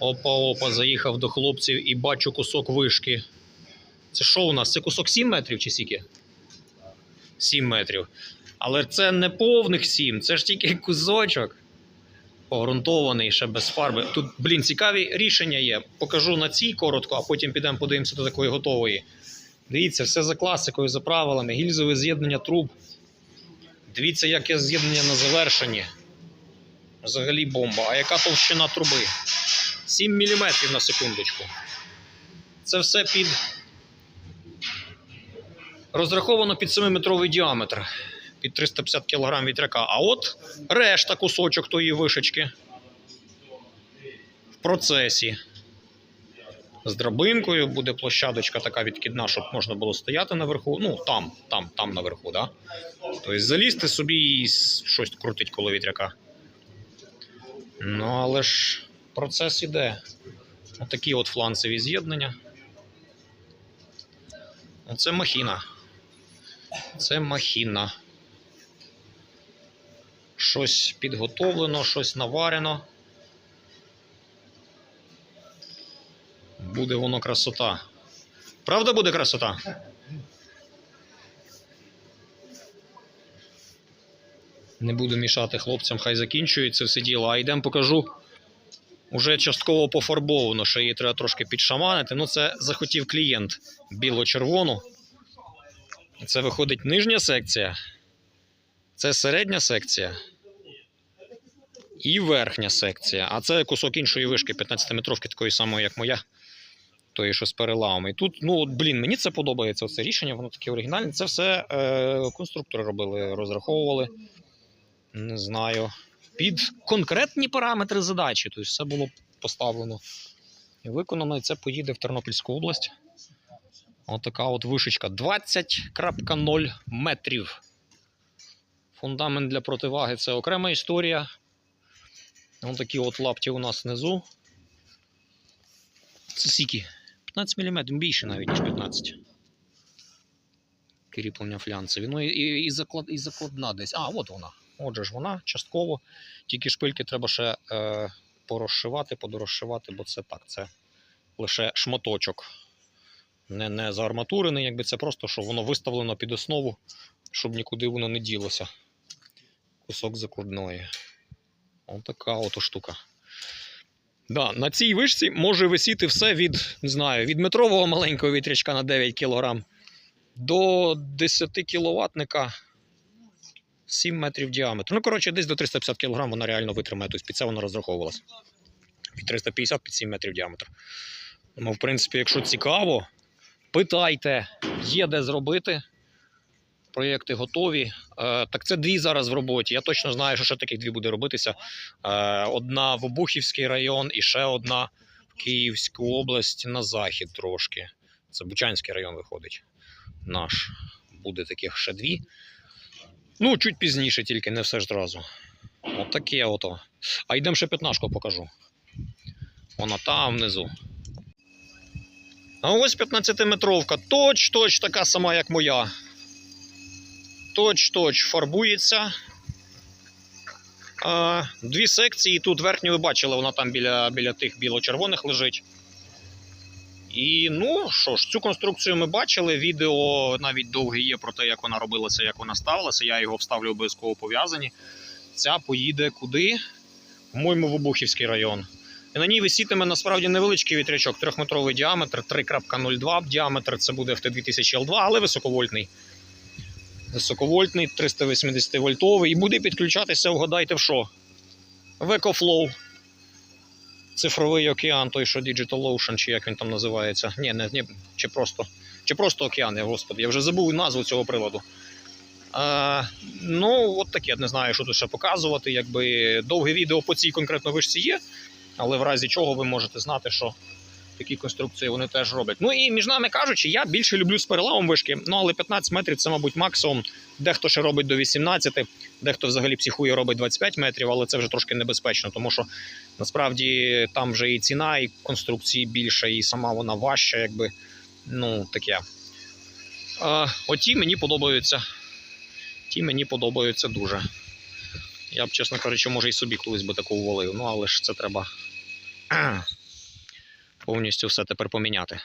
Опа-опа, заїхав до хлопців і бачу кусок вишки. Це що у нас? Це кусок 7 метрів чи скільки? 7 метрів. Але це не повних 7, це ж тільки кусочок. Погрунтований ще без фарби. Тут, блін, цікаві рішення є. Покажу на цій коротко, а потім підемо подивимося до такої готової. Дивіться, все за класикою, за правилами, гільзове з'єднання труб. Дивіться, яке з'єднання на завершенні. Взагалі бомба. А яка товщина труби? 7 мм на секундочку. Це все під. Розраховано під 7-метровий діаметр. Під 350 кг вітряка. А от решта кусочок тої вишечки. В процесі. З драбинкою буде площадочка така відкидна, щоб можна було стояти наверху. Ну, там, там, там наверху, да? Тобто залізти собі і щось крутить коло вітряка. Ну, але ж процес іде. Отакі от фланцеві з'єднання. Оце махіна. Це махіна. Щось підготовлено, щось наварено. Буде воно красота. Правда буде красота? Не буду мішати хлопцям, хай закінчують це все діло. А йдемо покажу. Уже частково пофарбовано, що її треба трошки підшаманити. Ну, це захотів клієнт біло-червону. Це виходить нижня секція. Це середня секція. І верхня секція. А це кусок іншої вишки 15-метровки, такої самої, як моя. Тої, що з переламами. І тут, ну, от, блін, мені це подобається. Це рішення, воно таке оригінальне. Це все е, конструктори робили, розраховували. Не знаю. Під конкретні параметри задачі. Тобто все було поставлено і виконано. І це поїде в Тернопільську область. Отака от вишечка 20.0 метрів. Фундамент для противаги це окрема історія. Ось такі от лапті у нас внизу. Це сіки. 15 мм, більше навіть, ніж 15. Кріплення флянцеві. Ну і, і, і, заклад, і закладна десь. А, от вона. Отже ж вона частково. Тільки шпильки треба ще е, порозшивати, подорозшивати, бо це так, це лише шматочок. Не, не заарматурений, якби це просто, що воно виставлено під основу, щоб нікуди воно не ділося. Кусок закладної. Отака от штука. Да, на цій вишці може висіти все від, не знаю, від метрового маленького вітрячка на 9 кг до 10 кіловатника 7 метрів діаметру. Ну, коротше, десь до 350 кг вона реально витримає, тобто під це вона розраховувалася. Від 350 під 7 метрів діаметру. Тому, в принципі, якщо цікаво, питайте, є де зробити. Проєкти готові. Е, так це дві зараз в роботі. Я точно знаю, що ще таких дві буде робитися. Е, одна в Обухівський район і ще одна в Київську область на захід трошки. Це Бучанський район виходить. Наш. Буде таких ще дві. Ну, чуть пізніше, тільки не все ж зразу. От таке ото. А йдемо ще п'ятнашку покажу. Вона там внизу. А ось 15-метровка. Точ-точ така сама, як моя. Точ-точ фарбується. Дві секції. Тут верхню ви бачили, вона там біля, біля тих біло-червоних лежить. І ну що ж, цю конструкцію ми бачили. Відео навіть довге є про те, як вона робилася, як вона ставилася. Я його вставлю обов'язково пов'язані. Ця поїде куди? В Обухівський район. І на ній висітиме насправді невеличкий вітрячок, 3-метровий діаметр, 3.02 діаметр. Це буде FT2000L2, але високовольтний. Високовольтний, 380 вольтовий. І буде підключатися, вгадайте в що? В EcoFlow. Цифровий океан, той, що Digital Ocean, чи як він там називається. Ні, не, не чи просто чи просто океан, я, господи, я вже забув назву цього приладу. А, ну, от таке, не знаю, що тут ще показувати. Якби довге відео по цій конкретно вишці є, але в разі чого ви можете знати, що такі конструкції вони теж роблять. Ну і між нами кажучи, я більше люблю з переламом вишки, ну але 15 метрів це, мабуть, максимум. Дехто ще робить до 18, дехто взагалі психує робить 25 метрів, але це вже трошки небезпечно, тому що насправді там вже і ціна, і конструкції більше, і сама вона важча, якби ну таке. А, оті мені подобаються. Ті мені подобаються дуже. Я б, чесно кажучи, може і собі колись би таку увалив. Ну, але ж це треба повністю все тепер поміняти.